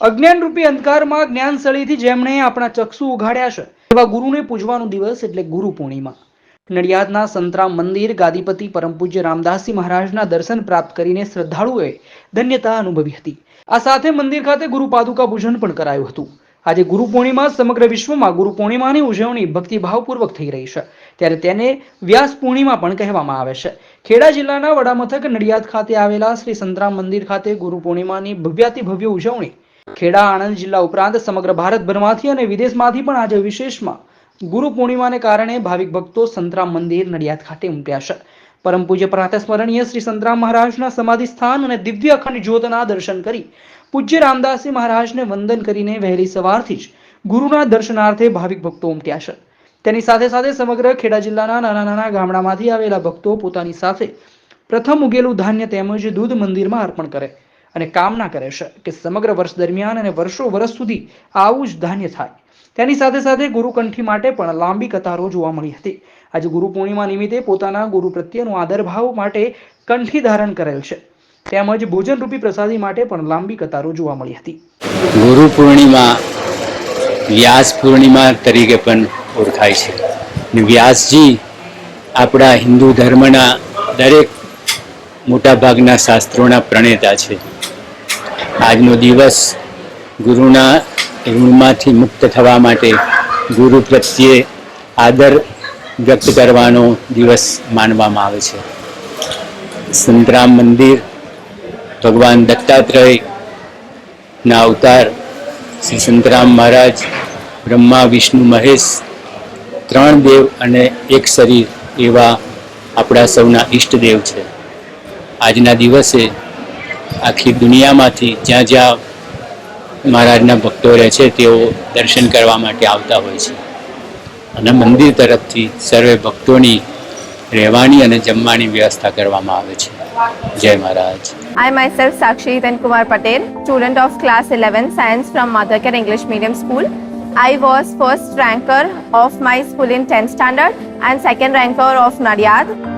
અજ્ઞાન રૂપી અંધકારમાં જ્ઞાનસળીથી જેમણે આપણા ચક્ષુ ઉઘાડ્યા છે, એવા ગુરુને પૂજવાનો દિવસ એટલે ગુરુ પૂર્ણિમા. નડિયાદના સંતરામ મંદિર ગાદીપતિ પરમ પૂજ્ય રામદાસજી મહારાજના દર્શન પ્રાપ્ત કરીને શ્રદ્ધાળુઓએ ધન્યતા અનુભવી હતી. આ સાથે મંદિર ખાતે ગુરુ પાદુકા પૂજન પણ કરાયું હતું. આજે ગુરુ પૂર્ણિમા સમગ્ર વિશ્વમાં ગુરુ પૂર્ણિમાની ઉજવણી ભક્તિભાવપૂર્વક થઈ રહી છે. ત્યારે તેને વ્યાસ પૂર્ણિમા પણ કહેવામાં આવે છે. ખેડા જિલ્લાના વડામથક નડિયાદ ખાતે આવેલા શ્રી સંતરામ મંદિર ખાતે ગુરુ પૂર્ણિમાની ભવ્યાતિ ભવ્ય ઉજવણી ખેડા, આણંદ જિલ્લા ઉપરાંત સમગ્ર ભારતભરમાંથી અને વિદેશમાંથી પણ આજે વિશેષમાં ગુરુ પૂર્ણિમાને કારણે ભાવિક ભક્તો સંતરામ મંદિર નડિયાદ ખાતે ઉમટ્યા છે. પરમ પૂજ્ય પ્રાતસ્મરણીય શ્રી સંતરામ મહારાજના સમાધિ સ્થાન અને દિવ્ય અખંડ જ્યોતના દર્શન કરી પૂજ્ય રામદાસજી મહારાજને વંદન કરીને વહેલી સવારથી જ ગુરુના દર્શનાર્થે ભાવિક ભક્તો ઉમટ્યા છે. તેની સાથે સાથે સમગ્ર ખેડા જિલ્લાના નાના નાના ગામડામાંથી આવેલા ભક્તો પોતાની સાથે પ્રથમ ઉગેલું ધાન્ય તેમજ દૂધ મંદિરમાં અર્પણ કરે. અને કામના કરે છે કે સમગ્ર વર્ષ દરમિયાન અને વર્ષો વર્ષ સુધી આવું જ ધાન્ય થાય. તેની સાથે સાથે ગુરુકંઠી માટે પણ લાંબી કતારો જોવા મળી હતી. આજે ગુરુ પૂર્ણિમા નિમિત્તે પોતાના ગુરુ પ્રત્યેનો આદરભાવ માટે કંઠી ધારણ કરેલ છે. તેમજ ભોજનરૂપી પ્રસાદી માટે પણ લાંબી કતારો જોવા મળી હતી. ગુરુ પૂર્ણિમા વ્યાસ પૂર્ણિમા તરીકે પણ ઓળખાય છે. વ્યાસજી આપણા હિન્દુ ધર્મના દરેક મોટાભાગના શાસ્ત્રોના પ્રણેતા છે. આજનો દિવસ ગુરુના ઋણમાંથી મુક્ત થવા માટે ગુરુ પ્રત્યે આદર વ્યક્ત કરવાનો દિવસ માનવામાં આવે છે. સંતરામ મંદિર, ભગવાન દત્તાત્રયના અવતાર, શ્રી સંતરામ મહારાજ, બ્રહ્મા, વિષ્ણુ, મહેશ, ત્રણ દેવ અને એક શરીર એવા આપણા સૌના ઈષ્ટદેવ છે. આજના દિવસે આખી દુનિયામાંથી જ્યાં જ્યાં મહારાજના ભક્તો રહે છે તેઓ દર્શન કરવા માટે આવતા હોય છે અને મંદિર તરફથી સર્વે ભક્તોની રહેવાની અને જમવાની વ્યવસ્થા કરવામાં આવે છે જય મહારાજ I myself Sakshi Hitan Kumar Patel, student of class 11 science from Mothercare English Medium School. I was first ranker of my school in 10th standard and second ranker of Nadiad.